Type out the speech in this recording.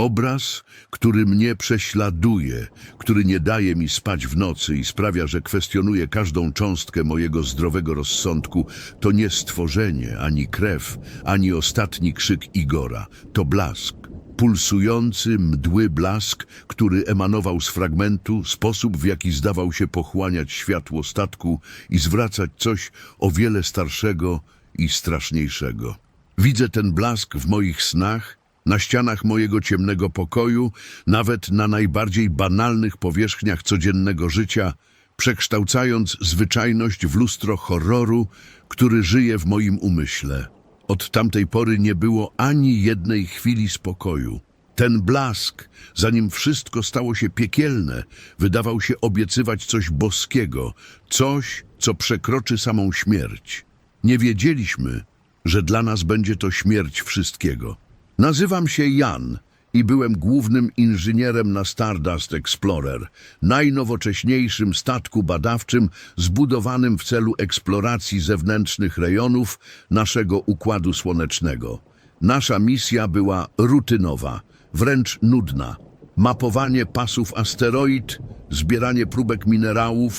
Obraz, który mnie prześladuje, który nie daje mi spać w nocy i sprawia, że kwestionuje każdą cząstkę mojego zdrowego rozsądku, to nie stworzenie, ani krew, ani ostatni krzyk Igora. To blask. Pulsujący, mdły blask, który emanował z fragmentu, sposób w jaki zdawał się pochłaniać światło statku i zwracać coś o wiele starszego i straszniejszego. Widzę ten blask w moich snach, na ścianach mojego ciemnego pokoju, nawet na najbardziej banalnych powierzchniach codziennego życia, przekształcając zwyczajność w lustro horroru, który żyje w moim umyśle. Od tamtej pory nie było ani jednej chwili spokoju. Ten blask, zanim wszystko stało się piekielne, wydawał się obiecywać coś boskiego, coś, co przekroczy samą śmierć. Nie wiedzieliśmy, że dla nas będzie to śmierć wszystkiego. Nazywam się Jan i byłem głównym inżynierem na Stardust Explorer, najnowocześniejszym statku badawczym zbudowanym w celu eksploracji zewnętrznych rejonów naszego Układu Słonecznego. Nasza misja była rutynowa, wręcz nudna. Mapowanie pasów asteroid, zbieranie próbek minerałów